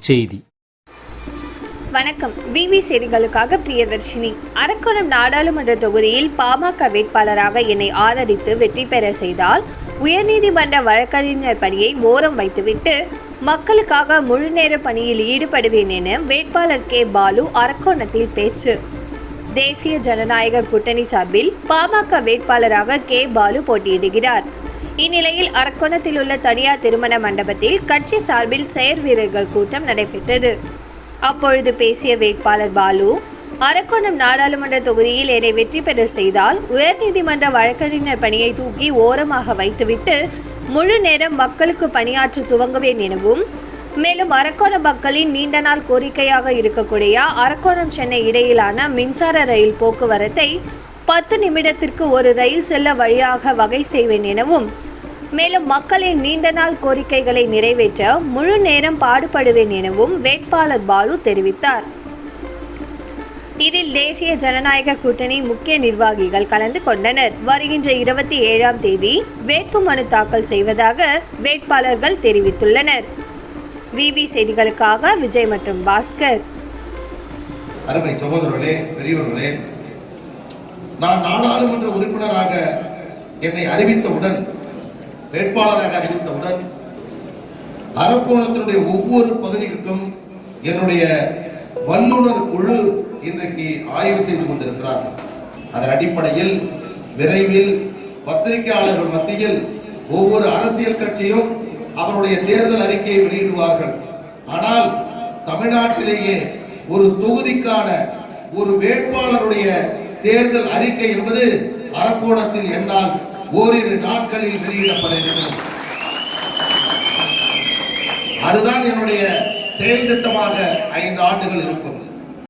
செய்தி. வணக்கம். விவி செய்திகளுக்காக பிரியதர்ஷினி. அரக்கோணம் நாடாளுமன்ற தொகுதியில் பாமக வேட்பாளராக என்னை ஆதரித்து வெற்றி பெற செய்தால் உயர்நீதிமன்ற வழக்கறிஞர் பணியை ஓரம் வைத்துவிட்டு மக்களுக்காக முழுநேர பணியில் ஈடுபடுவேன் என வேட்பாளர் கே. பாலு அரக்கோணத்தில் பேச்சு. தேசிய ஜனநாயக கூட்டணி சார்பில் பாமக வேட்பாளராக கே. பாலு போட்டியிடுகிறார். இந்நிலையில் அரக்கோணத்தில் உள்ள தனியார் திருமண மண்டபத்தில் கட்சி சார்பில் செயற் வீரர்கள் கூட்டம் நடைபெற்றது. அப்பொழுது பேசிய வேட்பாளர் பாலு அரக்கோணம் நாடாளுமன்ற தொகுதியில் என்னை வெற்றி பெற செய்தால் உயர்நீதிமன்ற வழக்கறிஞர் பணியை தூக்கி ஓரமாக வைத்துவிட்டு முழு நேரம் மக்களுக்கு பணியாற்ற துவங்குவேன் எனவும் மேலும் அரக்கோணம் மக்களின் நீண்ட நாள் கோரிக்கையாக இருக்கக்கூடிய அரக்கோணம் சென்னை இடையிலான மின்சார ரயில் போக்குவரத்தை பத்து நிமிடத்திற்கு ஒரு ரயில் செல்ல வழியாக வகை செய்வேன் எனவும் மேலும் மக்களின் நீண்ட நாள் கோரிக்கைகளை நிறைவேற்ற முழு நேரம் பாடுபடுவேன் எனவும் வேட்பாளர் பாலு தெரிவித்தார். இதில் தேசிய ஜனநாயக கூட்டணி முக்கிய நிர்வாகிகள் கலந்து கொண்டனர். வருகின்ற இருபத்தி ஏழாம் தேதி வேட்பு மனு தாக்கல் செய்வதாக வேட்பாளர்கள் தெரிவித்துள்ளனர். விவி செய்திகளுக்காக விஜய் மற்றும் பாஸ்கர். அருமை சகோதரர்களே பெரியவர்களே நான் நாடாளுமன்ற உறுப்பினராக என்னை அறிவித்தவுடன் வேட்பாளராக அறிவித்தவுடன் அரக்கோணத்தினுடைய ஒவ்வொரு பகுதிக்கும் என்னுடைய வல்லுநர் குழு இன்றைக்கு ஆய்வு செய்து கொண்டிருக்கிறார். அதன் அடிப்படையில் விரைவில் பத்திரிகையாளர்கள் மத்தியில் ஒவ்வொரு அரசியல் கட்சியும் அவருடைய தேர்தல் அறிக்கையை வெளியிடுவார்கள். ஆனால் தமிழ்நாட்டிலேயே ஒரு தொகுதிக்கான ஒரு வேட்பாளருடைய தேர்தல் அறிக்கை என்பது அரக்கோணத்தில் என்னால் ஓரிரு நாட்களில் வெளியிடப்பட இருக்கிறது அதுதான் என்னுடைய செயல் திட்டமாக ஐந்து ஆண்டுகள் இருக்கும்.